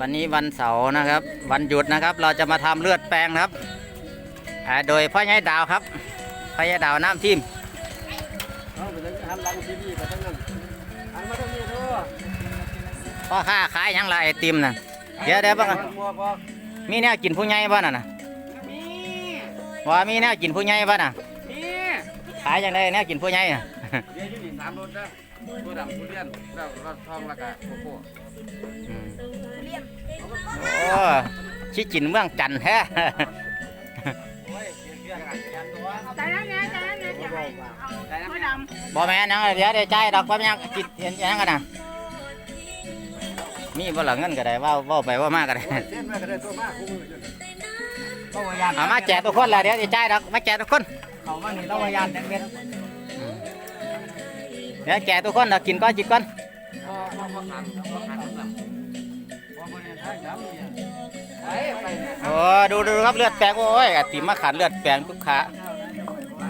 วันนี้วันเสาร์นะครับ วันหยุดนะครับ เราจะมาทำเลือดแปลงนะครับอ่าโดยพ่อใหญ่ดาวครับพ่อใหญ่ดาวน้ำทีมเอาไปเลยหันหลังทีวีไปทั้งนั้นหันมาทางนี้เถอะพ่อค้าขายหยังละไอติมน่ะเดี๋ยวเดี๋ยวบ้างบัวบ่มีแนวกินผู้ใหญ่บ้าน่ะนะมีว่ามีแนวกินผู้ใหญ่บ้าน่ะมีขายยังไงแนวกินผู้ใหญ่น่ะเดี๋ยวอยู่นี่สามรถนะตัวดำตัวเลี้ยนแล้วรถทองแล้วก็โกโก้อืมโอ้ ชิจินเมืองจันทน์แท้โอ้ยเกี่ยวกับการตัวใจนั้นเนี่ยใจนั้นเนี่ยจะให้เอาไม่ดบ่แม่นหยังเดี๋ยวเดี๋ยวใจายดอกว่ามันหยังกินเห็นหยังกันน่ะมีบ่หลังเงินก็ได้เว่าเว่าไปเว่ามากก็ได้เส้นแม่ก็ได้ตัวมากคู่มือจนเราวายานเอามาแจกทุกคนแล้วเดี๋ยวจะจ่ายดอกมาแจกทุกคนเขาว่านี่เราวายานแดงเม็ดเดี๋ยวแจกทุกคนเดี๋ยวกินก้อนกินก้อนพอพอพอขันพอขันน้ำ โอ้ดูดูครับเลือดแปลงโอ้ยไอติมมาขันเลือดแปลงทุกขาไป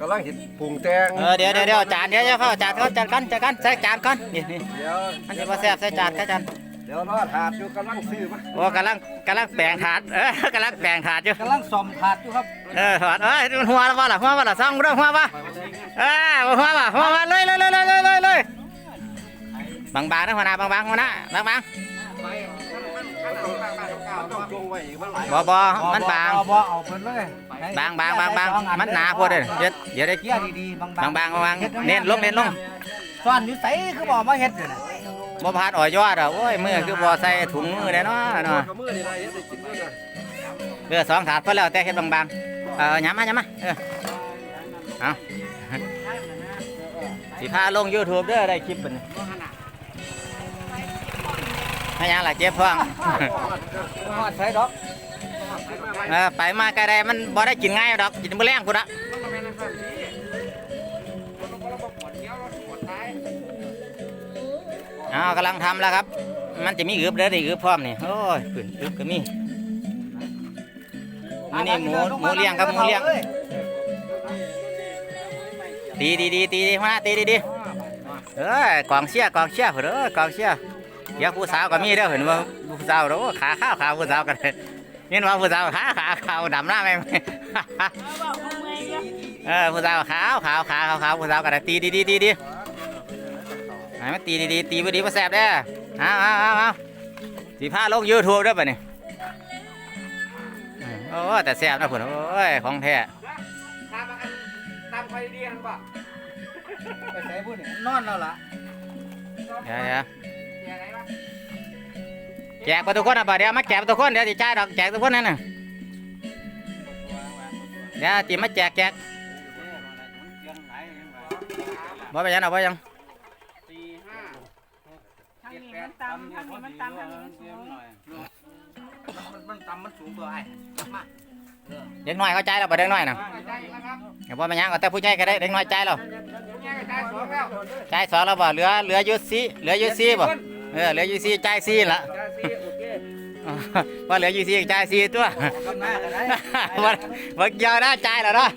กำลังเห็นปรุงแตงเออเดี๋ยวเดี๋ยวเดี๋ยวจานเดี๋ยวเดี๋ยวเข้าจานเขาจานกันจานกันใส่จานก่อนนี่นี่เดี๋ยวอันนี้มาแซ่บใส่จานใส่จานเดี๋ยวรอถาดอยู่กำลังซื้อมาโอ้กำลังกำลังแปลงถาดเออกำลังแปลงถาดอยู่กำลังซ่อมถาดอยู่ครับเออถาดเอ้ยหัวละว่าละหัวว่าละซ่องเรื่องหัวว่าเออหัวว่าหัวว่าเลยเลยเลยเลยเลยเลยเลยบางบางๆนะหัวหน้าบางบางๆหัวหน้าบางบาง บ่บ่มันบาง บ่เอาเพิ่นเลยบางบางบางบางมันหนาโพอเด้อเดี๋ยวเดี๋ยวได้เกียร์ดีๆบางบางบางบางบางเน้นลงเน้นลงซ่อนอยู่ไสคือบ่มาเฮ็ดอยู่น่ะบ่พานอ่อยยอดอะโอ้ยมือคือบ่ใส่ถุงมือได้เนาะเนาะกับมือนี่ได้ได้กินด้วยนะเออสองถาดพอแล้วแต่เฮ็ดบางๆเออหยำมาหยำมาเออเอาสิพาลง YouTube เด้อได้คลิปเพิ่น ให้หยังล่ะเจ็บท้องฮอดไสดอกเออไปมาไกลได้มันบ่ได้กินง่ายดอกกินมื้อแรงพุ่นน่ะเอากำลังทำแล้วครับ มันจะมีอึบเด้อได้อึบพร้อมนี่โอ้ยขึ้นอึบก็มีอันนี้หมูหมูเลี้ยงครับหมูเลี้ยงตีดีดีตีดีมาตีดีดีเอ้ยกองเชียร์กองเชียร์เด้อกองเชียร์ เดี๋ยวผู้สาวก็มีเด้อเห็นว่าผู้สาวเด้ขาข้าวขาผู้สาวกันนี่ว่าผู้สาวขาขาขาวดำหน้าไหมเออผู้สาวขาวขาวขาวขาวขาวผู้สาวกันตีดีดีตีดีให้มันตีดีดีตีบ่ดีบ่แซ่บเด้อเอาเอาเอาเอาสีผ้าลงยูทูบเด้ป่ะนี่โอ้แต่แซ่บนะพุ่นโอ้ยของแท้ตามไปดีกันป่ะไปไสพุ่นนี่นอนแล้วล่ะเดี๋ยวเดี๋ยว แจกไปทุกคนอะบ่เดี๋ยวมาแจกไปทุกคนเดี๋ยวสิจ่ายดอกแจกทุกคนนั่นน่ะเดี๋ยวจิมาแจกแจกบ่ไปยังเอาบ่ยังสี่ห้าทางนี้มันตำทางนี้มันตำทางนี้มันสูงมันมันต่ำมันสูงเบ่ไอ้เด็กน้อยเขาจ่ายแล้วบ่เด็กน้อยน่ะใจแล้วครับเดี๋ยวบ่มายังเอาแต่ผู้ใหญ่ก็ได้เด็กน้อยจ่ายแล้วแง่ใจสองแล้วจ่ายสองแล้วบ่เหลือเหลืออยู่สี่เหลืออยู่สี่บ่ เออเหลืออยู่สี่จ่ายสี่ละใจสี่โอเคว่าเหลืออยู่สี่จ่ายสี่ตัวกันมาก็ได้บ่บ่เกี่ยวนะจ่ายแล้วเนาะ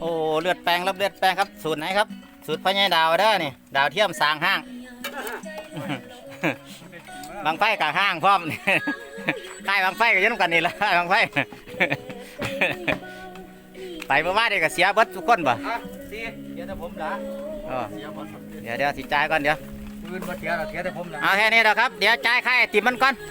โอ้เลือดแปลงรับเลือดแปลงครับ สูตรไหนครับ สูตรพ่อใหญ่ดาวเด้อนี่ดาวเทียมสร้างห้างบางไฟกับห้างพร้อมนี่ค่ายบางไฟก็อยืนกันนี่ละค่ายบางไฟไปเมื่อวานนี่ก็เสียเบิดทุกคนบ่อะสี่เดี๋ยวแต่ผมล่ะเออเดี๋ยวเดี๋ยวสิจ่ายก่อนเดี๋ยว ปืนบ่เสียแล้วเสียแต่ผมล่ะเอาแค่นี้เด้อครับ เดี๋ยวจ่ายค่าไอติมมันก่อนเ